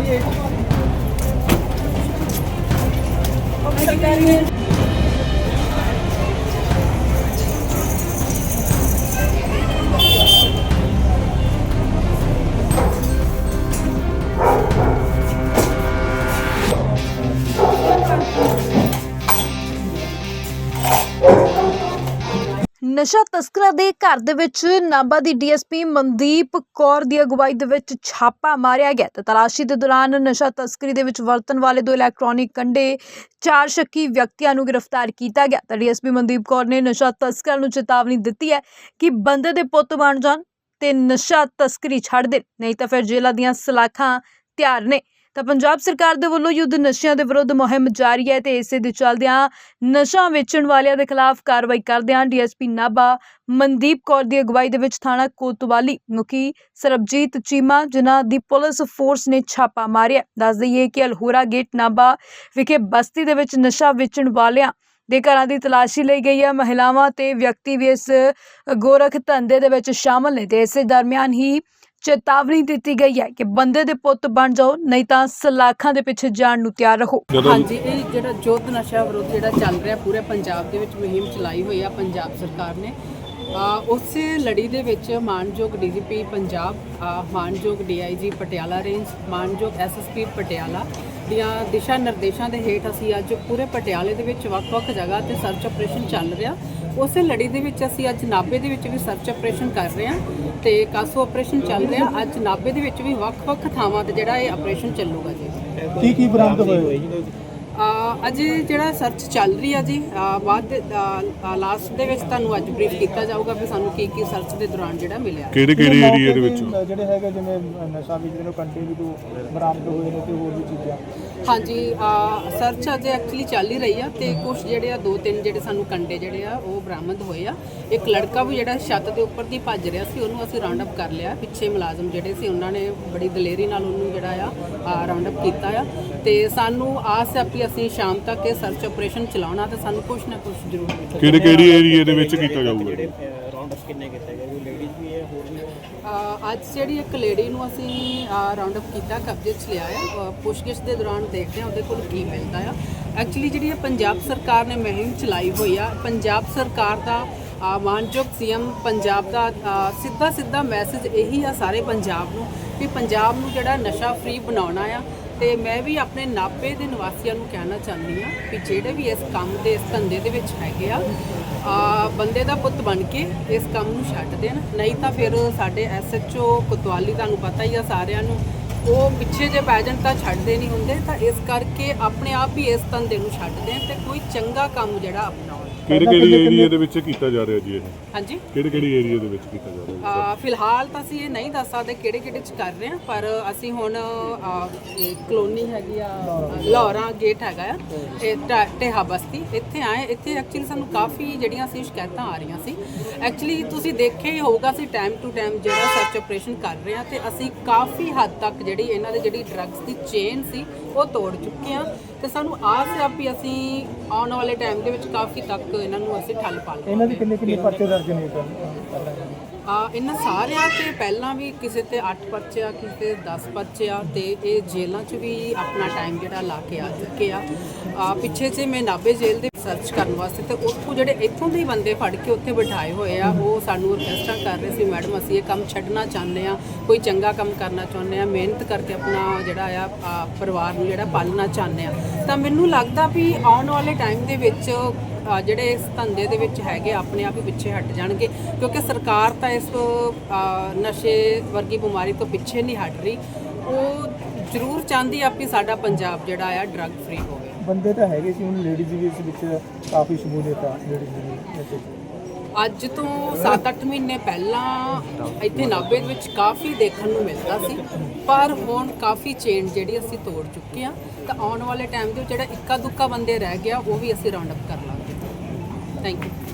Okay, ਨਸ਼ਾ ਤਸਕਰਾਂ ਦੇ ਘਰ ਦੇ ਵਿੱਚ ਨਾਭਾ ਦੀ ਡੀਐਸਪੀ ਮਨਦੀਪ ਕੌਰ ਦੀ ਅਗਵਾਈ ਦੇ ਵਿੱਚ ਛਾਪਾ ਮਾਰਿਆ ਗਿਆ ਤੇ ਤਲਾਸ਼ੀ ਦੇ ਦੌਰਾਨ ਨਸ਼ਾ ਤਸਕਰੀ ਦੇ ਵਿੱਚ ਵਰਤਣ ਵਾਲੇ ਦੋ ਇਲੈਕਟ੍ਰੋਨਿਕ ਕੰਡੇ, ਚਾਰ ਸ਼ੱਕੀ ਵਿਅਕਤੀਆਂ ਨੂੰ ਗ੍ਰਿਫਤਾਰ ਕੀਤਾ ਗਿਆ। ਤਾਂ ਡੀਐਸਪੀ ਮਨਦੀਪ ਕੌਰ ਨੇ ਨਸ਼ਾ ਤਸਕਰਾਂ ਨੂੰ ਚੇਤਾਵਨੀ ਦਿੱਤੀ ਹੈ ਕਿ ਬੰਦੇ ਦੇ ਪੁੱਤ ਬਣ ਜਾਣ ਤੇ ਨਸ਼ਾ ਤਸਕਰੀ ਛੱਡ ਦੇਣ, ਨਹੀਂ ਤਾਂ ਫਿਰ ਜੇਲ੍ਹਾਂ ਦੀਆਂ ਸਲਾਖਾਂ ਤਿਆਰ ਨੇ। ਤਾਂ ਪੰਜਾਬ ਸਰਕਾਰ ਦੇ ਵੱਲੋਂ ਯੁੱਧ ਨਸ਼ਿਆਂ ਦੇ ਵਿਰੁੱਧ ਮੁਹਿੰਮ ਜਾਰੀ ਹੈ ਤੇ ਇਸੇ ਦੇ ਚੱਲਦਿਆਂ ਨਸ਼ਾ ਵੇਚਣ ਵਾਲਿਆਂ ਦੇ ਖਿਲਾਫ ਕਾਰਵਾਈ ਕਰਦਿਆਂ ਡੀਐਸਪੀ ਨਾਭਾ ਮਨਦੀਪ ਕੌਰ ਦੀ ਅਗਵਾਈ ਦੇ ਵਿੱਚ ਥਾਣਾ ਕੋਤਵਾਲੀ ਮੁਖੀ ਸਰਬਜੀਤ ਚੀਮਾ, ਜਿਨ੍ਹਾਂ ਦੀ ਪੁਲਿਸ ਫੋਰਸ ਨੇ ਛਾਪਾ ਮਾਰਿਆ। ਦੱਸ ਦਈਏ ਕਿ ਅਲਹੋਰਾ ਗੇਟ ਨਾਭਾ ਵਿਖੇ ਬਸਤੀ ਦੇ ਵਿੱਚ ਨਸ਼ਾ ਵੇਚਣ ਵਾਲਿਆਂ ਦੇ ਘਰਾਂ ਦੀ ਤਲਾਸ਼ੀ ਲਈ ਗਈ ਹੈ। ਮਹਿਲਾਵਾਂ ਤੇ ਵਿਅਕਤੀ ਵੀ ਇਸ ਗੋਰਖ ਧੰਦੇ ਦੇ ਵਿੱਚ ਸ਼ਾਮਲ ਨੇ ਤੇ ਇਸੇ ਦਰਮਿਆਨ ਹੀ ਚੇਤਾਵਨੀ ਦਿੱਤੀ ਗਈ ਹੈ ਕਿ ਬੰਦੇ ਦੇ ਪੁੱਤ ਬਣ ਜਾਓ ਨਹੀਂ ਤਾਂ ਸਲਾਖਾਂ ਦੇ ਪਿੱਛੇ ਜਾਣ ਨੂੰ ਤਿਆਰ ਰਹੋ। ਹਾਂਜੀ ਇਹ ਜਿਹੜਾ ਜੋਤ ਨਸ਼ਾ ਵਿਰੁੱਧ ਜਿਹੜਾ ਚੱਲ ਰਿਹਾ ਪੂਰੇ ਪੰਜਾਬ ਦੇ ਵਿੱਚ ਮੁਹਿੰਮ ਚਲਾਈ ਹੋਈ ਆ ਪੰਜਾਬ ਸਰਕਾਰ ਨੇ। ਆ ਉਸੇ ਲੜੀ ਦੇ ਵਿੱਚ ਮਾਨਯੋਗ ਡੀਜੀਪੀ ਪੰਜਾਬ ਆ, ਮਾਨਯੋਗ ਡੀਆਈਜੀ ਪਟਿਆਲਾ ਰੇਂਜ ਮਾਨਯੋਗ ਐਸਐਸਪੀ ਪਟਿਆਲਾ ਦੀਆਂ ਦਿਸ਼ਾ ਨਿਰਦੇਸ਼ਾਂ ਦੇ ਹੇਠ ਅਸੀਂ ਅੱਜ ਪੂਰੇ ਪਟਿਆਲੇ ਦੇ ਵਿੱਚ ਵੱਖ-ਵੱਖ ਜਗ੍ਹਾ ਤੇ ਸਰਚ ਆਪਰੇਸ਼ਨ ਚੱਲ ਰਿਹਾ। ਉਸੇ ਲੜੀ ਦੇ ਵਿੱਚ ਅਸੀਂ ਅੱਜ ਨਾਭੇ ਦੇ ਵਿੱਚ ਵੀ ਸਰਚ ਆਪਰੇਸ਼ਨ ਕਰ ਰਹੇ ਹਾਂ ਤੇ ਕਾਸੋ ਆਪਰੇਸ਼ਨ ਚੱਲ ਰਿਹਾ। ਅੱਜ ਨਾਭੇ ਦੇ ਵਿੱਚ ਵੀ ਵੱਖ-ਵੱਖ ਥਾਵਾਂ ਤੇ ਜਿਹੜਾ ਇਹ ਆਪਰੇਸ਼ਨ ਚੱਲੂਗਾ ਜੀ। ਕੀ ਕੀ ਬਰਾਮਦ ਹੋਏ ਹੋਏ ਅ, ਅੱਜ ਜਿਹੜਾ ਸਰਚ ਚੱਲ ਰਹੀ ਆ ਜੀ ਬਾਅਦ ਲਾਸਟ ਦੇ ਵਿੱਚ ਤੁਹਾਨੂੰ ਅੱਜ ਬਰੀਫ ਕੀਤਾ ਜਾਊਗਾ ਵੀ ਸਾਨੂੰ ਕੀ ਕੀ ਸਰਚ ਦੇ ਦੌਰਾਨ ਜਿਹੜਾ ਮਿਲਿਆ। ਕਿਹੜੇ ਕਿਹੜੇ ਏਰੀਆ ਦੇ ਵਿੱਚ? ਜਿਹੜੇ ਹੈਗੇ ਜਿਵੇਂ ਨਸ਼ਾ ਵੇਚਦੇ ਨੇ ਕੰਟੇ ਵੀ ਤੋਂ ਬਰਾਮਦ ਹੋਏ ਨੇ ਤੇ ਹੋਰ ਵੀ ਚੀਜ਼ਾਂ। ਹਾਂਜੀ ਸਰਚ ਅੱਜ ਐਕਚੁਅਲੀ ਚੱਲ ਹੀ ਰਹੀ ਆ ਤੇ ਕੁਝ ਜਿਹੜੇ ਆ ਦੋ ਤਿੰਨ ਜਿਹੜੇ ਸਾਨੂੰ ਕੰਡੇ ਜਿਹੜੇ ਆ ਉਹ ਬਰਾਮਦ ਹੋਏ ਆ। ਇੱਕ ਲੜਕਾ ਵੀ ਜਿਹੜਾ ਛੱਤ ਦੇ ਉੱਪਰ ਦੀ ਭੱਜ ਰਿਹਾ ਸੀ ਉਹਨੂੰ ਅਸੀਂ ਰਾਉਂਡ ਅਪ ਕਰ ਲਿਆ। ਪਿੱਛੇ ਮੁਲਾਜ਼ਮ ਜਿਹੜੇ ਸੀ ਉਹਨਾਂ ਨੇ ਬੜੀ ਦਲੇਰੀ ਨਾਲ ਉਹਨੂੰ ਜਿਹੜਾ ਆ ਰਾਉਂਡ ਅਪ ਕੀਤਾ ਆ। ਤੇ ਸਾਨੂੰ ਆਸ ਹੈ ਵੀ ਅਸੀਂ ਸ਼ਾਮ ਤੱਕ ਇਹ ਸਰਚ ਆਪਰੇਸ਼ਨ ਚਲਾਉਣਾ ਤੇ ਸਾਨੂੰ ਕੁਝ ਨਾ ਕੁਝ ਜ਼ਰੂਰ ਮਿਲੇਗਾ। ਕਿਹੜੇ ਕਿਹੜੇ ਏਰੀਆ ਦੇ ਵਿੱਚ ਕੀਤਾ ਜਾਊਗਾ ਰਾਉਂਡ ਅਪ ਕਿੰਨੇ ਕੀਤੇ ਗਏ? ਲੇਡੀਜ਼ ਵੀ ਹੈ ਹੋਰ ਵੀ ਅ, ਅੱਜ ਜਿਹੜੀ ਇੱਕ ਲੇਡੀ ਨੂੰ ਅਸੀਂ ਰਾਉਂਡ ਅਪ ਕੀਤਾ ਕਬਜ਼ੇ 'ਚ ਲਿਆ ਆ ਪੁੱਛਗਿੱਛ ਦੇ ਦੌਰਾਨ ਦੇਖਦੇ ਹਾਂ ਉਹਦੇ ਕੋਲ ਕੀ ਮਿਲਦਾ ਆ। ਐਕਚੁਅਲੀ ਜਿਹੜੀ ਇਹ ਪੰਜਾਬ ਸਰਕਾਰ ਨੇ ਮੁਹਿੰਮ ਚਲਾਈ ਹੋਈ ਆ ਪੰਜਾਬ ਸਰਕਾਰ ਦਾ ਅ, ਮਾਨਯੋਗ ਸੀਐਮ ਪੰਜਾਬ ਦਾ ਅ, ਸਿੱਧਾ ਸਿੱਧਾ ਮੈਸੇਜ ਇਹੀ ਆ ਸਾਰੇ ਪੰਜਾਬ ਨੂੰ ਕਿ ਪੰਜਾਬ ਨੂੰ ਜਿਹੜਾ ਨਸ਼ਾ ਫ੍ਰੀ ਬਣਾਉਣਾ ਆ ਤੇ ਮੈਂ ਵੀ ਆਪਣੇ ਨਾਭੇ ਦੇ ਨਿਵਾਸੀਆਂ ਨੂੰ ਕਹਿਣਾ ਚਾਹੁੰਦੀ ਆ ਕਿ ਜਿਹੜੇ ਵੀ ਇਸ ਕੰਮ ਦੇ, ਇਸ ਧੰਦੇ ਦੇ ਵਿੱਚ ਹੈਗੇ ਆ ਆ, ਬੰਦੇ ਦਾ ਪੁੱਤ ਬਣ ਕੇ ਇਸ ਕੰਮ ਨੂੰ ਛੱਡ ਦੇਣ। ਨਹੀਂ ਤਾਂ ਫਿਰ ਸਾਡੇ ਐਸਐਚਓ ਕੁਤਵਾਲੀ ਤੁਹਾਨੂੰ ਪਤਾ ਹੀ ਆ ਸਾਰਿਆਂ ਨੂੰ, ਉਹ ਪਿੱਛੇ ਜੇ ਪੈ ਜਾਣ ਤਾਂ ਛੱਡਦੇ ਨਹੀਂ ਹੁੰਦੇ, ਤਾਂ ਇਸ ਕਰਕੇ ਆਪਣੇ ਆਪ ਹੀ ਇਸ ਧੰਦੇ ਨੂੰ ਛੱਡ ਦੇਣ ਤੇ ਕੋਈ ਚੰਗਾ ਕੰਮ ਜਿਹੜਾ ਅਪਣਾਉਣ। ਕਿਹੜੇ ਕਿਹੜੇ ਏਰੀਆ ਦੇ ਵਿੱਚ ਕੀਤਾ ਜਾ ਰਿਹਾ ਜੀ ਇਹ? ਹਾਂਜੀ। ਕਿਹੜੇ ਕਿਹੜੇ ਏਰੀਆ ਦੇ ਵਿੱਚ ਕੀਤਾ ਜਾ ਰਿਹਾ ਆ, ਫਿਲਹਾਲ ਤਾਂ ਅਸੀਂ ਇਹ ਨਹੀਂ ਦੱਸ ਸਕਦੇ ਕਿਹੜੇ ਕਿਹੜੇ ਚ ਕਰ ਰਹੇ ਹਾਂ ਪਰ ਅਸੀਂ ਹੁਣ ਆ, ਇਹ ਕਲੋਨੀ ਹੈਗੀ ਆ ਲਾਹੌਰਾਂ ਗੇਟ ਹੈਗਾ ਆ ਇਹ ਢੇਹਾ ਬਸਤੀ ਇੱਥੇ ਆਏ ਇੱਥੇ ਐਕਚੁਅਲੀ ਸਾਨੂੰ ਕਾਫੀ ਜਿਹੜੀਆਂ ਸੀ ਸ਼ਿਕਾਇਤਾਂ ਆ ਰਹੀਆਂ ਸੀ। ਐਕਚੁਅਲੀ ਤੁਸੀਂ ਦੇਖਿਆ ਹੀ ਹੋਊਗਾ ਅਸੀਂ ਟਾਈਮ ਟੂ ਟਾਈਮ ਜਿਹੜਾ ਸਰਚ ਆਪਰੇਸ਼ਨ ਕਰ ਰਹੇ ਹਾਂ ਤੇ ਅਸੀਂ ਕਾਫੀ ਹੱਦ ਤੱਕ ਜਿਹੜੀ ਇਹਨਾਂ ਦੇ ਜਿਹੜੀ ਡਰੱਗਸ ਦੀ ਚੇਨ ਸੀ ਉਹ ਤੋੜ ਚੁੱਕੇ ਹਾਂ। ਤੇ ਸਾਨੂੰ ਆਸ ਹੈ ਵੀ ਅਸੀਂ ਆਉਣ ਵਾਲੇ ਟਾਈਮ ਦੇ ਵਿੱਚ ਕਾਫੀ ਤੱਕ ਇਹਨਾਂ ਨੂੰ ਅਸੀਂ ਠੱਲ ਪਾ ਲਵਾਂਗੇ। ਇਹਨਾਂ ਦੇ ਕਿੰਨੇ ਕਿੰਨੇ ਪਰਚੇ ਦਰਜ ਨੇ ਪਹਿਲਾਂ ਆ, ਇਹਨਾਂ ਸਾਰਿਆਂ ਤੇ ਪਹਿਲਾਂ ਵੀ ਕਿਸੇ ਤੇ 8 ਪਰਚੇ ਆ, ਕਿਸੇ ਤੇ 10 ਪਰਚੇ ਆ ਤੇ ਇਹ ਜੇਲ੍ਹਾਂ 'ਚ ਵੀ ਆਪਣਾ ਟਾਈਮ ਜਿਹੜਾ ਲਾ ਕੇ ਆ ਚੁੱਕੇ ਆ। ਆ, ਪਿੱਛੇ ਜੇ ਮੈਂ ਨਾਭੇ ਜੇਲ੍ਹ ਦੇ ਸਰਚ ਕਰਨ ਵਾਸਤੇ ਤੇ ਉੱਥੋਂ ਜਿਹੜੇ ਇੱਥੋਂ ਦੇ ਬੰਦੇ ਫੜ ਕੇ ਉੱਥੇ ਬਿਠਾਏ ਹੋਏ ਆ, ਉਹ ਸਾਨੂੰ ਰਿਕਵੈਸਟਾਂ ਕਰ ਰਹੇ ਸੀ, ਮੈਡਮ, ਅਸੀਂ ਇਹ ਕੰਮ ਛੱਡਣਾ ਚਾਹੁੰਦੇ ਆ, ਕੋਈ ਚੰਗਾ ਕੰਮ ਕਰਨਾ ਚਾਹੁੰਦੇ ਆ, ਮਿਹਨਤ ਕਰਕੇ ਆਪਣਾ ਜਿਹੜਾ ਆ ਪਰਿਵਾਰ ਨੂੰ ਜਿਹੜਾ ਪਾਲਣਾ ਚਾਹੁੰਦੇ ਆ। ਤਾਂ ਮੈਨੂੰ ਲੱਗਦਾ ਵੀ ਆਉਣ ਵਾਲੇ ਟਾਈਮ ਦੇ ਵਿੱਚ ਜਿਹੜੇ ਇਸ ਧੰਦੇ ਦੇ ਵਿੱਚ ਹੈਗੇ ਆਪਣੇ ਆਪ ਹੀ ਪਿੱਛੇ ਹਟ ਜਾਣਗੇ। ਕਿਉਂਕਿ ਸਰਕਾਰ ਤਾਂ ਇਸ ਨਸ਼ੇ ਵਰਗੀ ਬਿਮਾਰੀ ਤੋਂ ਪਿੱਛੇ ਨਹੀਂ ਹਟ ਰਹੀ। ਉਹ ਜ਼ਰੂਰ ਚਾਹੁੰਦੀ ਆ ਵੀ ਸਾਡਾ ਪੰਜਾਬ ਜਿਹੜਾ ਆ ਡਰੱਗ ਫ੍ਰੀ ਹੋਵੇ। ਬੰਦੇ ਤਾਂ ਹੈਗੇ ਸੀ ਹੁਣ ਲੇਡੀਜ਼ ਵੀ ਇਸ ਵਿੱਚ ਕਾਫੀ ਸ਼ਮੂਲੀਅਤ ਆ ਲੇਡੀਜ਼ ਦੀ। ਅੱਜ ਤੋਂ 7-8 ਮਹੀਨੇ ਪਹਿਲਾਂ ਇੱਥੇ ਦੇ ਵਿੱਚ ਕਾਫੀ ਦੇਖਣ ਨੂੰ ਮਿਲਦਾ ਸੀ। ਪਰ ਹੁਣ ਕਾਫੀ ਚੇਨ ਜਿਹੜੀ ਅਸੀਂ ਤੋੜ ਚੁੱਕੇ ਆ। ਤਾਂ ਆਉਣ ਵਾਲੇ ਟਾਈਮ ਦੇ ਜਿਹੜਾ ਇੱਕਾ ਦੁੱਕਾ ਬੰਦੇ ਰਹਿ ਗਿਆ ਉਹ ਵੀ ਅਸੀਂ ਰਾਉਂਡ ਅਪ ਕਰ Thank you.